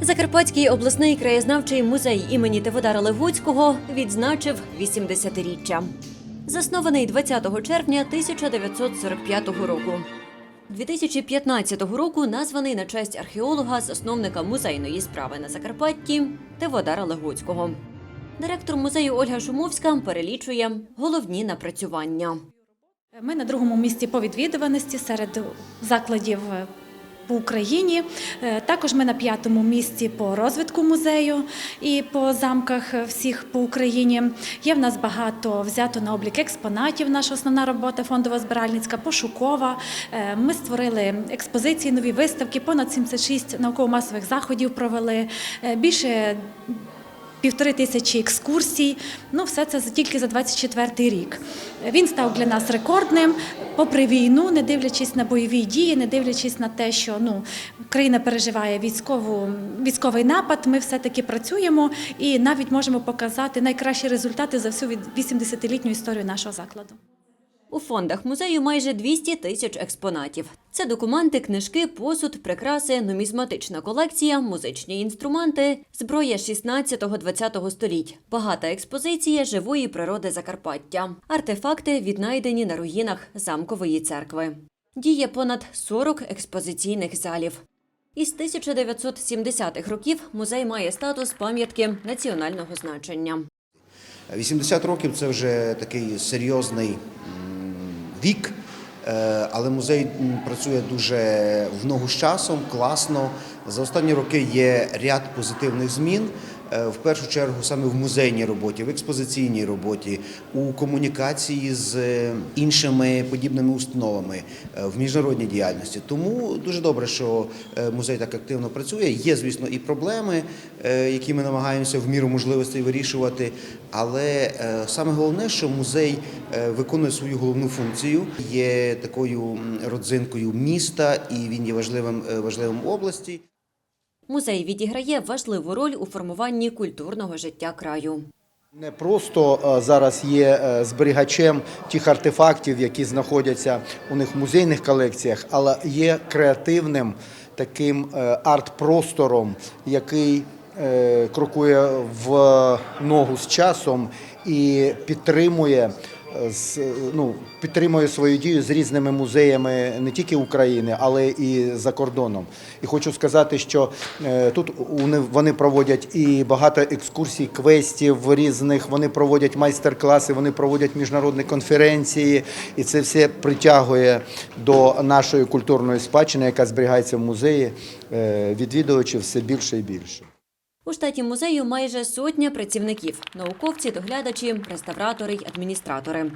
Закарпатський обласний краєзнавчий музей імені Теводара Левуцького відзначив 80-річчя. Заснований 20 червня 1945 року. 2015 року названий на честь археолога, засновника музейної справи на Закарпатті Теводара Легуцького. Директор музею Ольга Шумовська перелічує головні напрацювання. Ми на другому місці по відвідуваності серед закладів по Україні. Е, Також ми на п'ятому місці по розвитку музею і по замках е, всіх по Україні. Є в нас багато взято на облік експонатів. Наша основна робота фондова збиральницька, пошукова. Е, Ми створили експозиції, нові виставки, понад 76 науково-масових заходів провели. Більше півтори тисячі екскурсій. Ну, все це тільки за 24 рік. Він став для нас рекордним, попри війну, не дивлячись на бойові дії, не дивлячись на те, що ну країна переживає військову військовий напад. Ми все таки працюємо і навіть можемо показати найкращі результати за всю від 80-літню історію нашого закладу. У фондах музею майже 200 тисяч експонатів. Це документи, книжки, посуд, прикраси, нумізматична колекція, музичні інструменти, зброя 16-20 століть, багата експозиція живої природи Закарпаття, артефакти, віднайдені на руїнах замкової церкви. Діє понад 40 експозиційних залів. Із 1970-х років музей має статус пам'ятки національного значення. 80 років це вже такий серйозний вік, е, але музей працює дуже в ногу з часом, класно. За останні роки є ряд позитивних змін. Е, В першу чергу саме в музейній роботі, в експозиційній роботі, у комунікації з е, іншими подібними установами, е, в міжнародній діяльності. Тому дуже добре, що музей так активно працює. Є, звісно, і проблеми, які ми намагаємося в міру можливостей вирішувати. Але саме головне, що музей виконує свою головну функцію, є такою родзинкою міста, і він є важливим важливим області. Музей відіграє важливу роль у формуванні культурного життя краю. Не просто е, зараз є е, зберігачем тих артефактів, які знаходяться у них в музейних колекціях, але є креативним таким е, арт-простором, який крокує в ногу з часом і підтримує. З- Ну, підтримує свою дію з різними музеями не тільки України, але і за кордоном. І хочу сказати, що е, тут вони, вони проводять і багато екскурсій, квестів різних. Вони проводять майстер-класи, вони проводять міжнародні конференції, і це все притягує до нашої культурної спадщини, яка зберігається в музеї. е, Відвідувачів все більше і більше. У штаті музею майже сотня працівників: науковці, доглядачі, реставратори й адміністратори.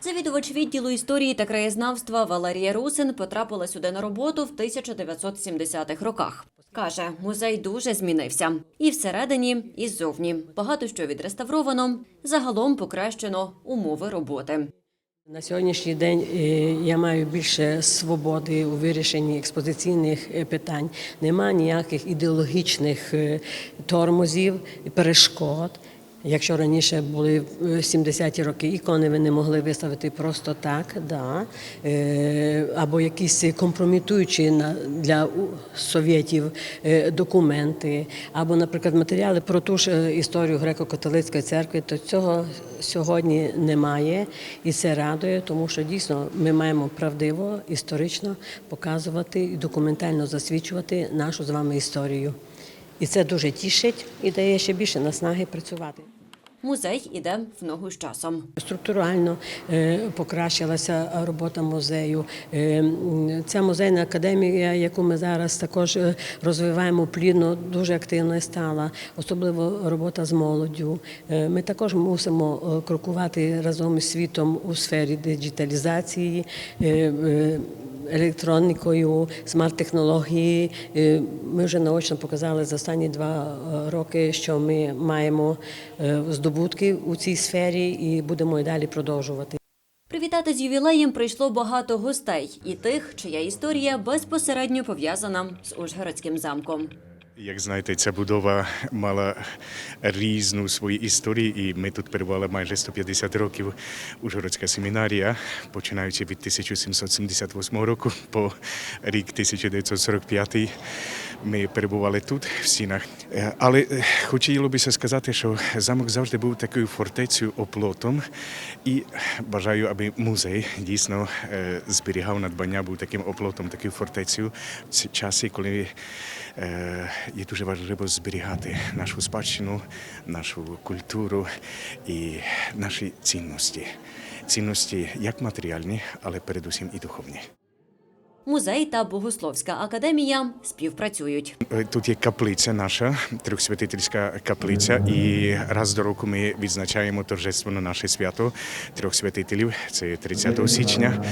Завідувач відділу історії та краєзнавства Валерія Русин потрапила сюди на роботу в 1970-х роках. Каже, музей дуже змінився і всередині, і ззовні. Багато що відреставровано, загалом покращено умови роботи. На сьогоднішній день е, я маю більше свободи у вирішенні експозиційних е, питань. Нема ніяких ідеологічних тормозів тормозів, перешкод. Якщо раніше були в 70-ті роки ікони, ви не могли виставити просто так, да, е, або якісь компрометуючі для совєтів е, документи, або, наприклад, матеріали про ту ж е, історію греко-католицької церкви, то цього сьогодні немає, і це радує, тому що дійсно ми маємо правдиво, історично показувати і документально засвідчувати нашу з вами історію. І це дуже тішить і дає ще більше наснаги працювати. Музей іде в ногу з часом. Структурально е, покращилася робота музею. Е, Ця музейна академія, яку ми зараз також е, розвиваємо плідно, дуже активною стала, особливо робота з молоддю. Ми також мусимо крокувати разом із світом у сфері диджиталізації. Електронікою, смарт-технології. Е, Ми вже наочно показали за останні два е, роки, що ми маємо е, здобутки у цій сфері і будемо і далі продовжувати. Привітати з ювілеєм прийшло багато гостей і тих, чия історія безпосередньо пов'язана з Ужгородським замком. Як знаєте, ця будова мала різну свою історію, і ми тут перебували майже 150 років. Ужгородська семінарія, починаючи від 1778 року по рік 1945. Ми перебували тут, в стінах. Е, Але е, хотілося б сказати, що замок завжди був такою фортецею оплотом, і бажаю, аби музей дійсно е, зберігав надбання, був таким оплотом, такою фортецею в ці часи, коли є дуже важливо зберігати нашу спадщину, нашу культуру і наші цінності. Цінності як матеріальні, але передусім і духовні. Музей та Богословська академія співпрацюють. Тут є каплиця наша, трьохсвятительська каплиця, і раз до року ми відзначаємо торжественно наше свято трьох святителів. Це 30 січня.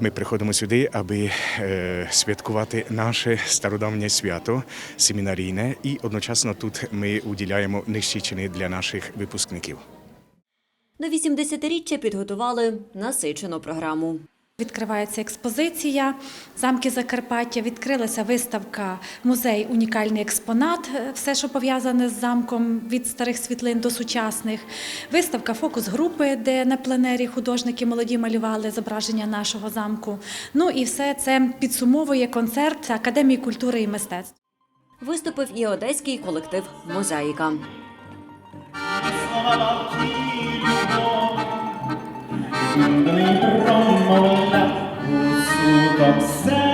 Ми приходимо сюди, аби е, святкувати наше стародавнє свято семінарійне, і одночасно тут ми уділяємо нищичини для наших випускників. До 80-річчя підготували насичену програму. Відкривається експозиція замки Закарпаття. Відкрилася виставка музей Унікальний експонат. е, Все, що пов'язане з замком від старих світлин до сучасних. Виставка фокус групи, де на пленері художники молоді малювали зображення нашого замку. Ну і все це підсумовує концерт Академії культури і мистецтв. Виступив і одеський колектив Мозаїка. промовля у суток сень,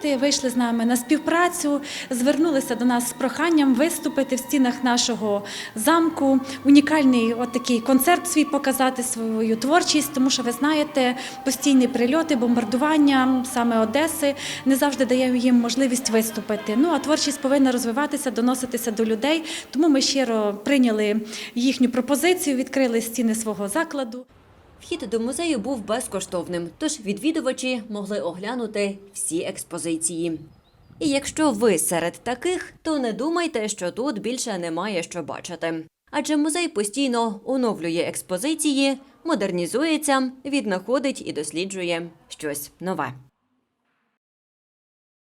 Одесити вийшли з нами на співпрацю, звернулися до нас з проханням виступити в стінах нашого замку. Унікальний от такий концерт свій показати свою творчість, тому що ви знаєте, постійні прильоти, бомбардування саме Одеси не завжди дає їм можливість виступити. Ну а творчість повинна розвиватися, доноситися до людей. Тому ми щиро прийняли їхню пропозицію, відкрили стіни свого закладу. Вхід до музею був безкоштовним, тож відвідувачі могли оглянути всі експозиції. І якщо ви серед таких, то не думайте, що тут більше немає що бачити. Адже музей постійно оновлює експозиції, модернізується, віднаходить і досліджує щось нове.